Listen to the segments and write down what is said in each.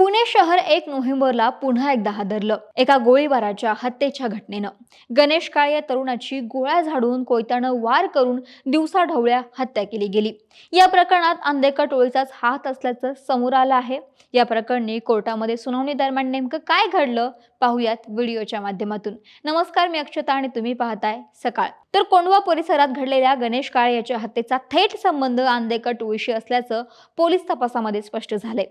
पुणे शहर एक नोव्हेंबरला पुन्हा एकदा हादरलं. एका गोळीबाराच्या हत्येच्या घटनेनं. गणेश काळे या तरुणाची गोळ्या झाडून कोयत्यानं वार करून दिवसाढवळ्या हत्या केली गेली. या प्रकरणात आंदेकर टोळीचाच हात असल्याचं समोर आलं आहे. या प्रकरणी कोर्टामध्ये सुनावणी दरम्यान नेमकं काय घडलं पाहूयात व्हिडिओच्या माध्यमातून. नमस्कार मी अक्षता आणि तुम्ही पाहताय सकाळ. तर कोंडवा परिसरात घडलेल्या गणेश काळे याच्या हत्येचा थेट संबंध आंदेकर टोळीशी असल्याचं पोलीस तपासामध्ये स्पष्ट झालंय.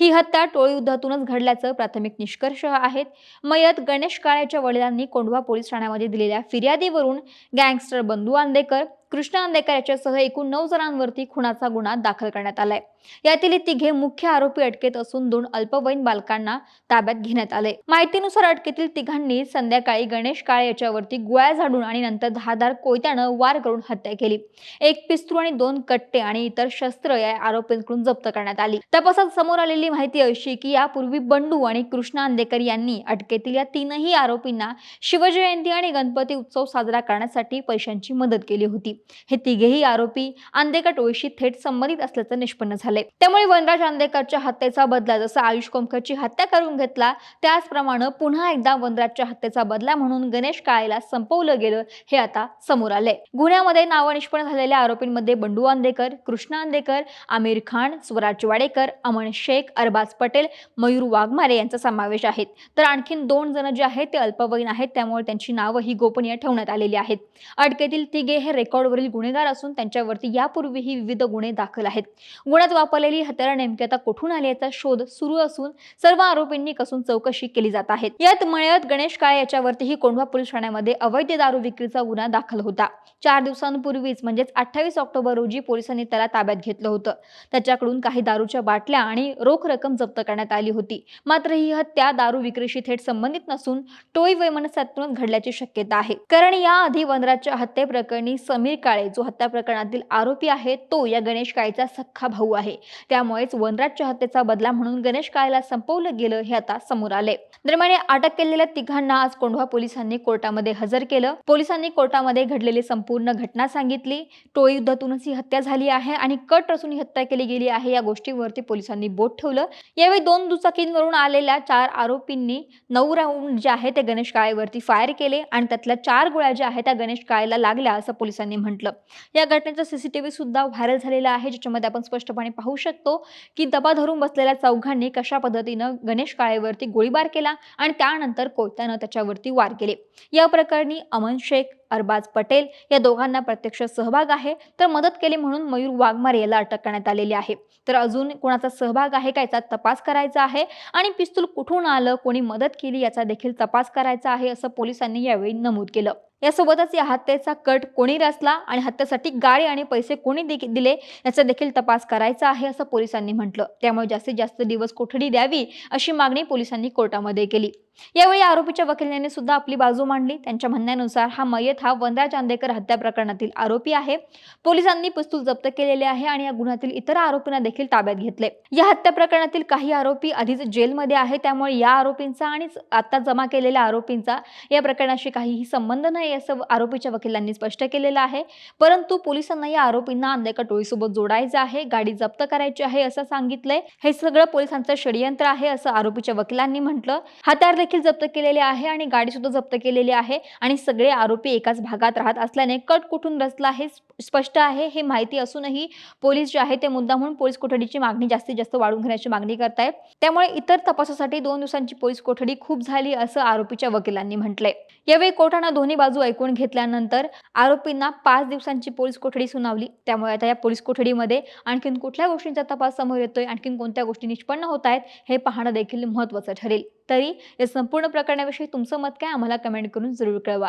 ही हत्या टोळी युद्धातूनच घडल्याचं प्राथमिक निष्कर्ष आहेत. मयत गणेश काळेच्या वडिलांनी कोंढवा पोलीस ठाण्यामध्ये दिलेल्या फिर्यादीवरून गँगस्टर बंधू आंदेकर कृष्ण अंदेकर याच्यासह एकूण नऊ जणांवरती खुनाचा गुन्हा दाखल करण्यात आलाय. यातील तिघे मुख्य आरोपी अटकेत असून दोन अल्पवयीन बालकांना ताब्यात घेण्यात आले माहितीनुसार अटकेतील तिघांनी संध्याकाळी गणेश काळे याच्यावरती गोळ्या झाडून आणि नंतर धारदार कोयत्यानं वार करून हत्या केली. एक पिस्तूल आणि दोन कट्टे आणि इतर शस्त्र या आरोपींकडून जप्त करण्यात आली. तपासात समोर आलेली माहिती अशी की यापूर्वी बंडू आणि कृष्ण अंदेकर यांनी अटकेतील या तीनही आरोपींना शिवजयंती आणि गणपती उत्सव साजरा करण्यासाठी पैशांची मदत केली होती. हे तिघेही आरोपी आंदेकर टोळीशी थेट संबंधित असल्याचं निष्पन्न झाले त्यामुळे वनराज आंदेकरच्या हत्येचा बदला जसा आयुष कोमकरची हत्या करून घेतला त्याचप्रमाणे पुन्हा एकदा वनराजच्या हत्येचा बदला म्हणून गणेश काळेला संपवलं गेलं हे आता समोर आले गुन्ह्यामध्ये नावं निष्पन्न झालेल्या आरोपींमध्ये बंडू आंदेकर कृष्ण आंदेकर आमिर खान स्वराज वाडेकर अमन शेख अरबाज पटेल मयूर वाघमारे यांचा समावेश आहे. तर आणखीन दोन जण जे आहेत ते अल्पवयीन आहेत त्यामुळे त्यांची नावं ही गोपनीय ठेवण्यात आलेली आहेत. अटकेतील तिघे हे रेकॉर्ड रेकॉर्डवरील गुन्हेगार असून त्यांच्यावरती यापूर्वीही विविध गुन्हे दाखल आहेत. गुन्ह्यात वापरलेली हत्यारा नेमकी आता कुठून आल्याचा शोध सुरू असून सर्व आरोपींनी कसून चौकशी केली जात आहे. यात मळ्यात गणेश काळे याच्यावरतीही कोंढवा पोलीस ठाण्यामध्ये अवैध दारू विक्रीचा गुन्हा दाखल होता. चार दिवसांपूर्वीच म्हणजेच अठ्ठावीस ऑक्टोबर रोजी पोलिसांनी त्याला ताब्यात घेतलं होतं. त्याच्याकडून काही दारूच्या बाटल्या आणि रोख रक्कम जप्त करण्यात आली होती. मात्र ही हत्या दारू विक्रीशी थेट संबंधित नसून टोई वैमनस्यातूनच घडल्याची शक्यता आहे. कारण याआधी वनराजच्या हत्येप्रकरणी समीर काळे जो हत्या प्रकरणातील आरोपी आहे तो या गणेश काळेचा सख्खा भाऊ आहे. त्यामुळेच वनराजच्या हत्येचा बदला म्हणून गणेश काळेला संपवलं गेलं हे आता समोर आले. दरम्यान अटक केलेल्या तिघांना आज कोंढवा पोलिसांनी कोर्टामध्ये हजर केलं. पोलिसांनी कोर्टामध्ये घडलेली संपूर्ण घटना सांगितली. टोळी युद्धातूनच ही हत्या झाली आहे आणि कट रचून ही हत्या केली गेली आहे या गोष्टीवरती पोलिसांनी बोट ठेवलं. यावेळी दोन दुचाकींवरून आलेल्या चार आरोपींनी नऊ राऊंड जे आहे ते गणेश काळेवरती फायर केले आणि त्यातल्या चार गोळ्या ज्या आहेत त्या गणेश काळेला लागल्या असं पोलिसांनी म्हटलं. या घटनेचा सीसीटीव्ही सुद्धा व्हायरल झालेला आहे. ज्याच्यामध्ये आपण स्पष्टपणे पाहू शकतो की दबा धरून बसलेल्या चौघांनी कशा पद्धतीनं गणेश काळेवरती गोळीबार केला आणि त्यानंतर कोयत्यानं त्याच्यावरती वार केले. या प्रकरणी अमन शेख अरबाज पटेल या दोघांना प्रत्यक्ष सहभाग आहे. तर मदत केली म्हणून मयूर वाघमारे याला अटक करण्यात आलेली आहे. तर अजून कोणाचा सहभाग आहे का याचा तपास करायचा आहे? आणि पिस्तूल कुठून आलं? कोणी मदत केली? याचा देखील तपास करायचा आहे असं पोलिसांनी यावेळी नमूद केलं. यासोबतच या हत्येचा कट कोणी रचला? आणि हत्येसाठी गाडी आणि पैसे कोणी दिले? याचा देखील तपास करायचा आहे असं पोलिसांनी म्हटलं. त्यामुळे जास्तीत जास्त दिवस कोठडी द्यावी अशी मागणी पोलिसांनी कोर्टामध्ये केली. यावेळी आरोपीच्या वकिलांनी सुद्धा आपली बाजू मांडली. त्यांच्या म्हणण्यानुसार हा मयत हा वनराज चांदेकर हत्या प्रकरणातील आरोपी आहे. पोलिसांनी पिस्तूल जप्त केलेले आहे आणि या गुन्ह्यातील इतर आरोपींना देखील ताब्यात घेतले. या हत्या प्रकरणातील काही आरोपी आधीच जेलमध्ये आहे त्यामुळे या आरोपींचा आणि आता जमा केलेल्या आरोपींचा या प्रकरणाशी काहीही संबंध नाही असं आरोपीच्या वकिलांनी स्पष्ट केलेलं आहे. परंतु पोलिसांना या आरोपींना अंधेका टोळीसोबत जोडायचं आहे गाडी जप्त करायची आहे असं सांगितलंय. हे सगळं पोलिसांचं षडयंत्र आहे असं आरोपीच्या वकिलांनी म्हटलं. हत्यार देखील जप्त केलेले आहे आणि गाडी सुद्धा जप्त केलेली आहे आणि सगळे आरोपी एकाच भागात राहत असल्याने कट कुठून रचला हे स्पष्ट आहे हे माहिती असूनही पोलीस जे आहे ते मुद्दा म्हणून पोलीस कोठडीची मागणी जास्तीत जास्त वाढवून घेण्याची मागणी करतायत. त्यामुळे इतर तपासासाठी दोन दिवसांची पोलीस कोठडी खूप झाली असं आरोपीच्या वकिलांनी म्हटलंय. यावेळी कोर्टानं दोन्ही बाजू ऐकून घेतल्यानंतर आरोपींना पाच दिवसांची पोलीस कोठडी सुनावली. त्यामुळे आता या पोलीस कोठडीमध्ये आणखीन कुठल्या गोष्टींचा तपास समोर येतोय आणखीन कोणत्या गोष्टी निष्पन्न होत आहेत हे पाहणं देखील महत्वाचं ठरेल. तरी या संपूर्ण प्रकरणाविषयी तुमचं मत काय? आम्हाला कमेंट करून जरूर कळवा.